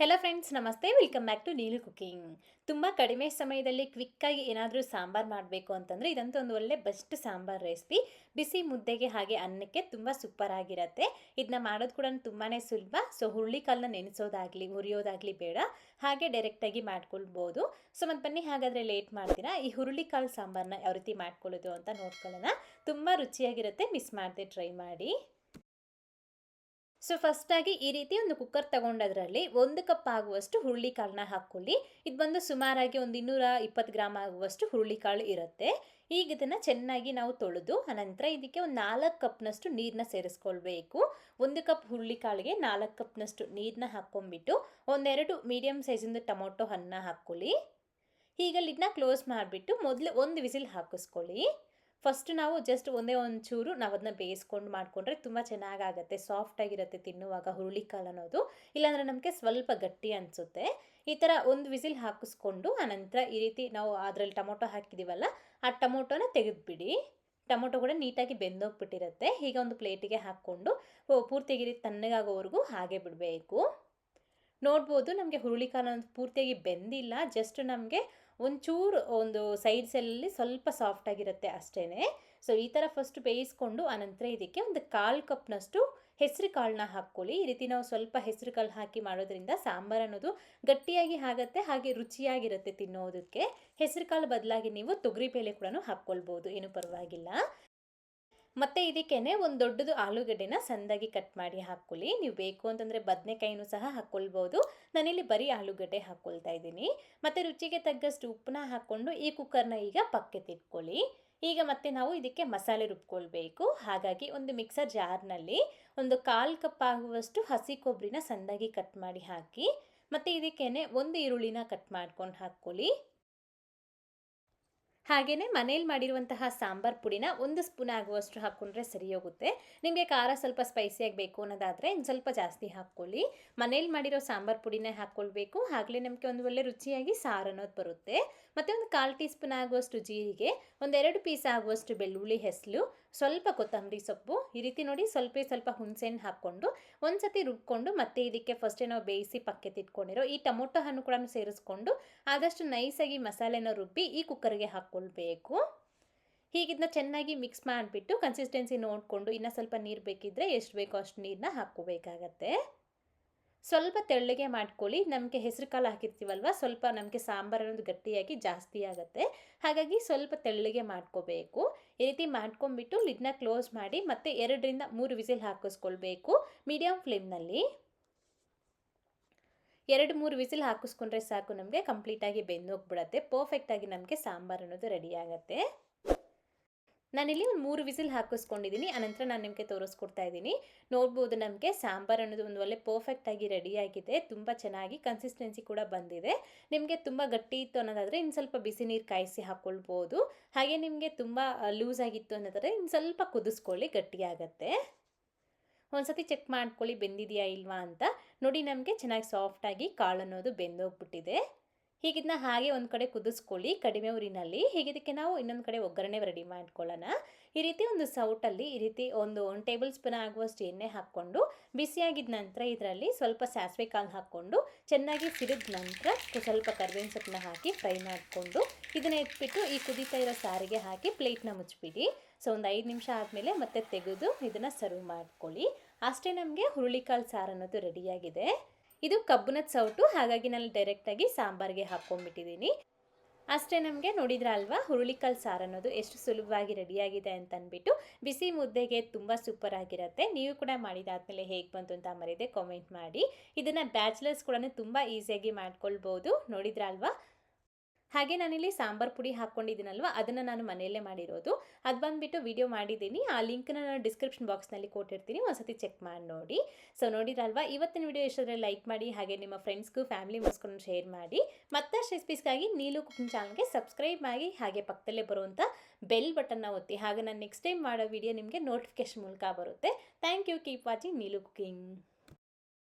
Hello friends ನಮಸ್ತೆ. Welcome back to Neelu cooking ತುಂಬ ಕಡಿಮೆ ಸಮಯದಲ್ಲಿ ಕ್ವಿಕ್ಕಾಗಿ ಏನಾದರೂ ಸಾಂಬಾರು ಮಾಡಬೇಕು ಅಂತಂದರೆ ಇದಂತೂ ಒಂದು ಒಳ್ಳೆ ಬೆಸ್ಟ್ ಸಾಂಬಾರು ರೆಸಿಪಿ ಬಿಸಿ ಮುದ್ದೆಗೆ ಹಾಗೆ ಅನ್ನಕ್ಕೆ ತುಂಬ ಸೂಪರ್ ಆಗಿರುತ್ತೆ. ಇದನ್ನ ಮಾಡೋದು ಕೂಡ ತುಂಬಾ ಸುಲಭ. ಸೊ ಹುರುಳಿಕಾಲನ್ನ ನೆನೆಸೋದಾಗಲಿ ಹುರಿಯೋದಾಗಲಿ ಬೇಡ. ಹಾಗೆ ಡೈರೆಕ್ಟಾಗಿ ಮಾಡ್ಕೊಳ್ಬೋದು. ಸೊ ಮತ್ತು ಬನ್ನಿ ಹಾಗಾದರೆ ಲೇಟ್ ಮಾಡ್ತೀರಾ? ಈ ಹುರುಳಿಕಾಳು ಸಾಂಬಾರನ್ನ ಯಾವ ರೀತಿ ಮಾಡ್ಕೊಳ್ಳೋದು ಅಂತ ನೋಡ್ಕೊಳ್ಳೋಣ. ತುಂಬ ರುಚಿಯಾಗಿರುತ್ತೆ. ಮಿಸ್ ಮಾಡದೆ ಟ್ರೈ ಮಾಡಿ. ಸೊ ಫಸ್ಟಾಗಿ ಈ ರೀತಿ ಒಂದು ಕುಕ್ಕರ್ ತಗೊಂಡದ್ರಲ್ಲಿ ಒಂದು ಕಪ್ ಆಗುವಷ್ಟು ಹುರುಳಿಕಾಳನ್ನ ಹಾಕ್ಕೊಳ್ಳಿ. ಇದು ಬಂದು ಸುಮಾರಾಗಿ ಒಂದು ಇನ್ನೂರ ಇಪ್ಪತ್ತು ಗ್ರಾಮ್ ಆಗುವಷ್ಟು ಹುರುಳಿಕಾಳು ಇರುತ್ತೆ. ಈಗ ಇದನ್ನು ಚೆನ್ನಾಗಿ ನಾವು ತೊಳೆದು, ಅನಂತರ ಇದಕ್ಕೆ ಒಂದು ನಾಲ್ಕು ಕಪ್ನಷ್ಟು ನೀರನ್ನ ಸೇರಿಸ್ಕೊಳ್ಬೇಕು. ಒಂದು ಕಪ್ ಹುರುಳಿಕಾಳಿಗೆ ನಾಲ್ಕು ಕಪ್ನಷ್ಟು ನೀರನ್ನ ಹಾಕ್ಕೊಂಡ್ಬಿಟ್ಟು ಒಂದೆರಡು ಮೀಡಿಯಮ್ ಸೈಜಿಂದು ಟೊಮೊಟೊ ಹಣ್ಣ ಹಾಕ್ಕೊಳ್ಳಿ. ಈಗ ಲಿಡ್ನ ಕ್ಲೋಸ್ ಮಾಡಿಬಿಟ್ಟು ಮೊದಲು ಒಂದು ವಿಸಿಲ್ ಹಾಕಿಸ್ಕೊಳ್ಳಿ. ಫಸ್ಟ್ ನಾವು ಜಸ್ಟ್ ಒಂದೇ ಒಂದು ಚೂರು ನಾವು ಅದನ್ನ ಬೇಯಿಸ್ಕೊಂಡು ಮಾಡಿಕೊಂಡ್ರೆ ತುಂಬ ಚೆನ್ನಾಗಾಗತ್ತೆ ಸಾಫ್ಟಾಗಿರುತ್ತೆ ತಿನ್ನುವಾಗ ಹುರುಳಿಕಾಳು ಅನ್ನೋದು. ಇಲ್ಲಾಂದರೆ ನಮಗೆ ಸ್ವಲ್ಪ ಗಟ್ಟಿ ಅನಿಸುತ್ತೆ. ಈ ಥರ ಒಂದು ವಿಸಿಲ್ ಹಾಕಿಸ್ಕೊಂಡು ಆನಂತರ ಈ ರೀತಿ ನಾವು ಅದರಲ್ಲಿ ಟೊಮೊಟೊ ಹಾಕಿದ್ದೀವಲ್ಲ ಆ ಟೊಮೊಟೊನ ತೆಗೆದುಬಿಡಿ. ಟೊಮೊಟೊ ಕೂಡ ನೀಟಾಗಿ ಬೆಂದೋಗ್ಬಿಟ್ಟಿರುತ್ತೆ. ಈಗ ಒಂದು ಪ್ಲೇಟಿಗೆ ಹಾಕ್ಕೊಂಡು ಪೂರ್ತಿಯಾಗಿ ತಣ್ಣಗಾಗೋವರೆಗೂ ಹಾಗೆ ಬಿಡಬೇಕು. ನೋಡ್ಬೋದು ನಮಗೆ ಹುರುಳಿಕಾಳು ಪೂರ್ತಿಯಾಗಿ ಬೆಂದಿಲ್ಲ ಜಸ್ಟ್ ನಮಗೆ ಒಂಚೂರು ಒಂದು ಸೈಡ್ಸಲ್ಲಿ ಸ್ವಲ್ಪ ಸಾಫ್ಟಾಗಿರುತ್ತೆ ಅಷ್ಟೇ ಸೊ ಈ ಥರ ಫಸ್ಟ್ ಬೇಯಿಸ್ಕೊಂಡು ಆನಂತರ ಇದಕ್ಕೆ ಒಂದು ಕಾಲು ಕಪ್ನಷ್ಟು ಹೆಸರು ಕಾಳನ್ನ ಹಾಕ್ಕೊಳ್ಳಿ. ಈ ರೀತಿ ನಾವು ಸ್ವಲ್ಪ ಹೆಸರು ಕಾಳು ಹಾಕಿ ಮಾಡೋದ್ರಿಂದ ಸಾಂಬಾರು ಅನ್ನೋದು ಗಟ್ಟಿಯಾಗಿ ಆಗುತ್ತೆ, ಹಾಗೆ ರುಚಿಯಾಗಿರುತ್ತೆ ತಿನ್ನೋದಕ್ಕೆ. ಹೆಸರು ಕಾಳು ಬದಲಾಗಿ ನೀವು ತೊಗರಿಬೇಳೆ ಕೂಡ ಹಾಕ್ಕೊಳ್ಬೋದು. ಏನು ಪರವಾಗಿಲ್ಲ. ಮತ್ತು ಇದಕ್ಕೇನೆ ಒಂದು ದೊಡ್ಡದು ಆಲೂಗಡ್ಡೆನ ಸಂದಾಗಿ ಕಟ್ ಮಾಡಿ ಹಾಕ್ಕೊಳ್ಳಿ ನೀವು ಬೇಕು ಅಂತಂದರೆ ಬದನೆಕಾಯಿನೂ ಸಹ ಹಾಕ್ಕೊಳ್ಬೋದು ನಾನಿಲ್ಲಿ ಬರೀ ಆಲೂಗಡ್ಡೆ ಹಾಕ್ಕೊಳ್ತಾ ಇದ್ದೀನಿ. ಮತ್ತು ರುಚಿಗೆ ತಗ್ಗಷ್ಟು ಉಪ್ಪನ್ನ ಹಾಕ್ಕೊಂಡು ಈ ಕುಕ್ಕರ್ನ ಈಗ ಪಕ್ಕೆ ತಿಟ್ಕೊಳ್ಳಿ ಈಗ ಮತ್ತೆ ನಾವು ಇದಕ್ಕೆ ಮಸಾಲೆ ರುಬ್ಕೊಳ್ಬೇಕು. ಹಾಗಾಗಿ ಒಂದು ಮಿಕ್ಸರ್ ಜಾರ್ನಲ್ಲಿ ಒಂದು ಕಾಲು ಕಪ್ ಆಗುವಷ್ಟು ಹಸಿ ಕೊಬ್ಬರಿನ ಸಂದಾಗಿ ಕಟ್ ಮಾಡಿ ಹಾಕಿ, ಮತ್ತು ಇದಕ್ಕೇನೆ ಒಂದು ಈರುಳ್ಳಿನ ಕಟ್ ಮಾಡ್ಕೊಂಡು ಹಾಕ್ಕೊಳ್ಳಿ. ಹಾಗೆಯೇ ಮನೇಲಿ ಮಾಡಿರುವಂತಹ ಸಾಂಬಾರ್ ಪುಡಿನ ಒಂದು ಸ್ಪೂನ್ ಆಗುವಷ್ಟು ಹಾಕ್ಕೊಂಡ್ರೆ ಸರಿ ಹೋಗುತ್ತೆ. ನಿಮಗೆ ಖಾರ ಸ್ವಲ್ಪ ಸ್ಪೈಸಿಯಾಗಿ ಬೇಕು ಅನ್ನೋದಾದರೆ ಇನ್ನು ಸ್ವಲ್ಪ ಜಾಸ್ತಿ ಹಾಕ್ಕೊಳ್ಳಿ. ಮನೇಲಿ ಮಾಡಿರೋ ಸಾಂಬಾರ್ ಪುಡಿನೇ ಹಾಕ್ಕೊಳ್ಬೇಕು. ಆಗಲೇ ನಮಗೆ ಒಂದು ಒಳ್ಳೆ ರುಚಿಯಾಗಿ ಸಾರು ಅನ್ನೋದು ಬರುತ್ತೆ. ಮತ್ತು ಒಂದು ಕಾಲು ಟೀ ಸ್ಪೂನ್ ಆಗುವಷ್ಟು ಜೀರಿಗೆ, ಒಂದೆರಡು ಪೀಸ್ ಆಗುವಷ್ಟು ಬೆಳ್ಳುಳ್ಳಿ ಹೆಸಲು, ಸ್ವಲ್ಪ ಕೊತ್ತಂಬರಿ ಸೊಪ್ಪು, ಈ ರೀತಿ ನೋಡಿ ಸ್ವಲ್ಪ ಸ್ವಲ್ಪ ಹುಣಸೆಹಣ್ಣು ಹಾಕ್ಕೊಂಡು ಒಂದು ಸತಿ ರುಬ್ಕೊಂಡು ಮತ್ತೆ ಇದಕ್ಕೆ ಫಸ್ಟೇ ನಾವು ಬೇಯಿಸಿ ಪಕ್ಕೆ ತಿಟ್ಕೊಂಡಿರೋ ಈ ಟೊಮೊಟೊ ಹಣ್ಣು ಕೂಡ ಸೇರಿಸ್ಕೊಂಡು ಆದಷ್ಟು ನೈಸಾಗಿ ಮಸಾಲೆನ ರುಬ್ಬಿ ಈ ಕುಕ್ಕರ್ಗೆ ಹಾಕ್ಕೊಳ್ಬೇಕು. ಹೀಗಿದ್ನ ಚೆನ್ನಾಗಿ ಮಿಕ್ಸ್ ಮಾಡಿಬಿಟ್ಟು ಕನ್ಸಿಸ್ಟೆನ್ಸಿ ನೋಡಿಕೊಂಡು ಇನ್ನೂ ಸ್ವಲ್ಪ ನೀರು ಬೇಕಿದ್ದರೆ ಎಷ್ಟು ಬೇಕೋ ಅಷ್ಟು ನೀರನ್ನ ಹಾಕ್ಕೋಬೇಕಾಗತ್ತೆ. ಸ್ವಲ್ಪ ತೆಳ್ಳಗೆ ಮಾಡ್ಕೊಳ್ಳಿ. ನಮಗೆ ಹೆಸರು ಕಾಳು ಹಾಕಿರ್ತೀವಲ್ವ, ಸ್ವಲ್ಪ ನಮಗೆ ಸಾಂಬಾರು ಅನ್ನೋದು ಗಟ್ಟಿಯಾಗಿ ಜಾಸ್ತಿ ಆಗುತ್ತೆ. ಹಾಗಾಗಿ ಸ್ವಲ್ಪ ತೆಳ್ಳಗೆ ಮಾಡ್ಕೋಬೇಕು. ಈ ರೀತಿ ಮಾಡ್ಕೊಂಬಿಟ್ಟು ಲಿಡ್ನ ಕ್ಲೋಸ್ ಮಾಡಿ ಮತ್ತೆ ಎರಡರಿಂದ ಮೂರು ವಿಸಿಲ್ ಹಾಕಿಸ್ಕೊಳ್ಬೇಕು ಮೀಡಿಯಮ್ ಫ್ಲೇಮ್ನಲ್ಲಿ. ಎರಡು ಮೂರು ವಿಸಿಲ್ ಹಾಕಿಸ್ಕೊಂಡ್ರೆ ಸಾಕು ನಮಗೆ, ಕಂಪ್ಲೀಟಾಗಿ ಬೆಂದೋಗ್ಬಿಡತ್ತೆ. ಪರ್ಫೆಕ್ಟಾಗಿ ನಮಗೆ ಸಾಂಬಾರು ಅನ್ನೋದು ರೆಡಿ ಆಗುತ್ತೆ. ನಾನಿಲ್ಲಿ ಒಂದು ಮೂರು ವಿಸಿಲ್ ಹಾಕಿಸ್ಕೊಂಡಿದ್ದೀನಿ ಅನಂತರ ನಾನು ನಿಮಗೆ ತೋರಿಸ್ಕೊಡ್ತಾ ಇದ್ದೀನಿ ನೋಡ್ಬೋದು ನಮಗೆ ಸಾಂಬಾರು ಅನ್ನೋದು ಒಂದು ಒಳ್ಳೆ ಪರ್ಫೆಕ್ಟಾಗಿ ರೆಡಿಯಾಗಿದೆ ತುಂಬ ಚೆನ್ನಾಗಿ ಕನ್ಸಿಸ್ಟೆನ್ಸಿ ಕೂಡ ಬಂದಿದೆ. ನಿಮಗೆ ತುಂಬ ಗಟ್ಟಿ ಇತ್ತು ಅನ್ನೋದಾದರೆ ಇನ್ನು ಸ್ವಲ್ಪ ಬಿಸಿ ನೀರು ಕಾಯಿಸಿ ಹಾಕ್ಕೊಳ್ಬೋದು ಹಾಗೆ ನಿಮಗೆ ತುಂಬ ಲೂಸ್ ಆಗಿತ್ತು ಅನ್ನೋದಾದರೆ ಇನ್ನು ಸ್ವಲ್ಪ ಕುದಿಸ್ಕೊಳ್ಳಿ ಗಟ್ಟಿಯಾಗತ್ತೆ ಒಂದ್ಸತಿ ಚೆಕ್ ಮಾಡ್ಕೊಳ್ಳಿ ಬೆಂದಿದೆಯಾ ಇಲ್ವಾ ಅಂತ. ನೋಡಿ ನಮಗೆ ಚೆನ್ನಾಗಿ ಸಾಫ್ಟಾಗಿ ಕಾಳು ಅನ್ನೋದು ಬೆಂದೋಗ್ಬಿಟ್ಟಿದೆ. ಹೀಗಿದ್ನ ಹಾಗೆ ಒಂದು ಕಡೆ ಕುದಿಸ್ಕೊಳ್ಳಿ ಕಡಿಮೆ ಊರಿನಲ್ಲಿ. ಹೀಗಿದಕ್ಕೆ ನಾವು ಇನ್ನೊಂದು ಕಡೆ ಒಗ್ಗರಣೆ ರೆಡಿ ಮಾಡ್ಕೊಳ್ಳೋಣ. ಈ ರೀತಿ ಒಂದು ಸೌಟಲ್ಲಿ ಈ ರೀತಿ ಒಂದು ಒಂದು ಟೇಬಲ್ ಸ್ಪೂನ್ ಆಗುವಷ್ಟು ಎಣ್ಣೆ ಹಾಕ್ಕೊಂಡು, ಬಿಸಿಯಾಗಿದ್ದ ನಂತರ ಇದರಲ್ಲಿ ಸ್ವಲ್ಪ ಸಾಸಿವೆ ಕಾಳು ಹಾಕ್ಕೊಂಡು, ಚೆನ್ನಾಗಿ ಸಿಡಿದ ನಂತರ ಸ್ವಲ್ಪ ಕರ್ಬೇವಿನ ಸೊಪ್ಪನ್ನ ಹಾಕಿ ಫ್ರೈ ಮಾಡಿಕೊಂಡು, ಇದನ್ನ ಎತ್ಬಿಟ್ಟು ಈ ಕುದೀತಾ ಇರೋ ಸಾರಿಗೆ ಹಾಕಿ ಪ್ಲೇಟ್ನ ಮುಚ್ಚಿಬಿಡಿ. ಸೊ ಒಂದು ಐದು ನಿಮಿಷ ಆದಮೇಲೆ ಮತ್ತೆ ತೆಗೆದು ಇದನ್ನು ಸರ್ವ್ ಮಾಡ್ಕೊಳ್ಳಿ. ಅಷ್ಟೇ ನಮಗೆ ಹುರುಳಿಕಾಳು ಸಾರು ಅನ್ನೋದು ರೆಡಿಯಾಗಿದೆ ಇದು ಕಬ್ಬುನದ ಸೌಟು, ಹಾಗಾಗಿ ನಾನು ಡೈರೆಕ್ಟಾಗಿ ಸಾಂಬಾರಿಗೆ ಹಾಕ್ಕೊಂಡ್ಬಿಟ್ಟಿದ್ದೀನಿ. ಅಷ್ಟೇ ನಮಗೆ ನೋಡಿದ್ರ ಅಲ್ವಾ, ಹುರುಳಿಕಾಳು ಸಾರು ಅನ್ನೋದು ಎಷ್ಟು ಸುಲಭವಾಗಿ ರೆಡಿಯಾಗಿದೆ ಅಂತ ಅಂದ್ಬಿಟ್ಟು ಬಿಸಿ ಮುದ್ದೆಗೆ ತುಂಬ ಸೂಪರ್ ಆಗಿರುತ್ತೆ. ನೀವು ಕೂಡ ಮಾಡಿದಾದ್ಮೇಲೆ ಹೇಗೆ ಬಂತು ಅಂತ ಮರೆಯದೆ ಕಾಮೆಂಟ್ ಮಾಡಿ. ಇದನ್ನು ಬ್ಯಾಚುಲರ್ಸ್ ಕೂಡ ತುಂಬ ಈಸಿಯಾಗಿ ಮಾಡ್ಕೊಳ್ಬೋದು. ನೋಡಿದ್ರ ಅಲ್ವಾ? ಹಾಗೆ ನಾನಿಲ್ಲಿ ಸಾಂಬಾರು ಪುಡಿ ಹಾಕ್ಕೊಂಡಿದ್ದೀನಲ್ವ? ಅದನ್ನು ನಾನು ಮನೆಯಲ್ಲೇ ಮಾಡಿರೋದು. ಅದು ಬಂದುಬಿಟ್ಟು ವಿಡಿಯೋ ಮಾಡಿದ್ದೀನಿ. ಆ ಲಿಂಕ್ನ ನಾನು ಡಿಸ್ಕ್ರಿಪ್ಷನ್ ಬಾಕ್ಸ್ನಲ್ಲಿ ಕೊಟ್ಟಿರ್ತೀನಿ. ಒಂದ್ಸತಿ ಚೆಕ್ ಮಾಡಿ ನೋಡಿ. ಸೊ ನೋಡಿದಲ್ವ ಇವತ್ತಿನ ವಿಡಿಯೋ ಎಷ್ಟಾದರೆ ಲೈಕ್ ಮಾಡಿ, ಹಾಗೆ ನಿಮ್ಮ ಫ್ರೆಂಡ್ಸ್ಗೂ ಫ್ಯಾಮಿಲಿ ಮುಗಿಸ್ಕೊಂಡು ಶೇರ್ ಮಾಡಿ. ಮತ್ತಷ್ಟು ರೆಸಿಪೀಸ್ಗಾಗಿ ನೀಲು ಕುಕಿಂಗ್ ಚಾನಲ್ಗೆ ಸಬ್ಸ್ಕ್ರೈಬ್ ಆಗಿ ಹಾಗೆ ಪಕ್ಕದಲ್ಲೇ ಬರುವಂಥ ಬೆಲ್ ಬಟನ್ನ ಒತ್ತಿ. ಹಾಗೆ ನಾನು ನೆಕ್ಸ್ಟ್ ಟೈಮ್ ಮಾಡೋ ವಿಡಿಯೋ ನಿಮಗೆ ನೋಟಿಫಿಕೇಶನ್ ಮೂಲಕ ಬರುತ್ತೆ. Thank you keep watching Neelu cooking